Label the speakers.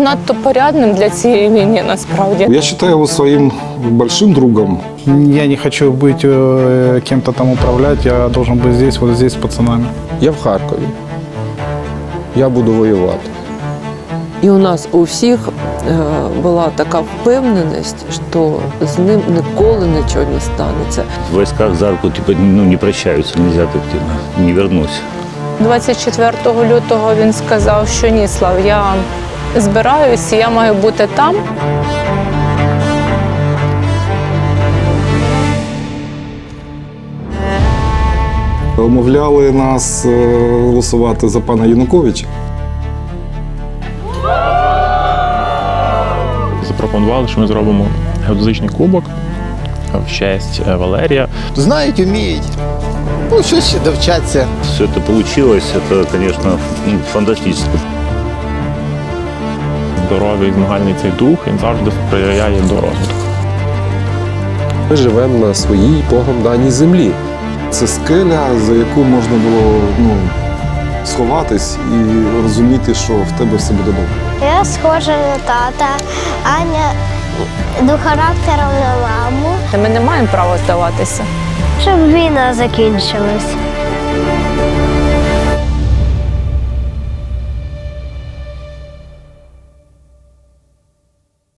Speaker 1: надто порядним для цієї війни насправді.
Speaker 2: Я считаю его своим большим другом.
Speaker 3: Я не хочу быть э, кем-то там управлять, я должен быть здесь, вот здесь с пацанами.
Speaker 4: Я в Харкові. Я буду воювати.
Speaker 5: І у нас у всіх е, була така впевненість, що з ним ніколи нічого не станеться.
Speaker 6: В войсках за руку типа, ну, не прощаются, нельзя так типа, не вернусь.
Speaker 1: 24 лютого він сказав, що ні, Слав, я збираюсь, і я маю бути там.
Speaker 2: Умовляли нас е, голосувати за пана Януковича.
Speaker 7: Запропонували, що ми зробимо геодезичний кубок в честь е, Валерія.
Speaker 8: Знають, вміють. Ну, щось ще довчаться.
Speaker 6: Все это получилось, это, конечно, ну, фантастически.
Speaker 7: Здоровий змагальний цей дух він завжди сприяє до розвитку.
Speaker 4: Ми живемо на своїй Богом даній землі.
Speaker 2: Це скеля, за яку можна було ну, сховатись і розуміти, що в тебе все буде добре.
Speaker 9: Я схожа на тата, Аня до характером на маму,
Speaker 1: Ми не маємо права здаватися.
Speaker 9: Щоб війна закінчилась.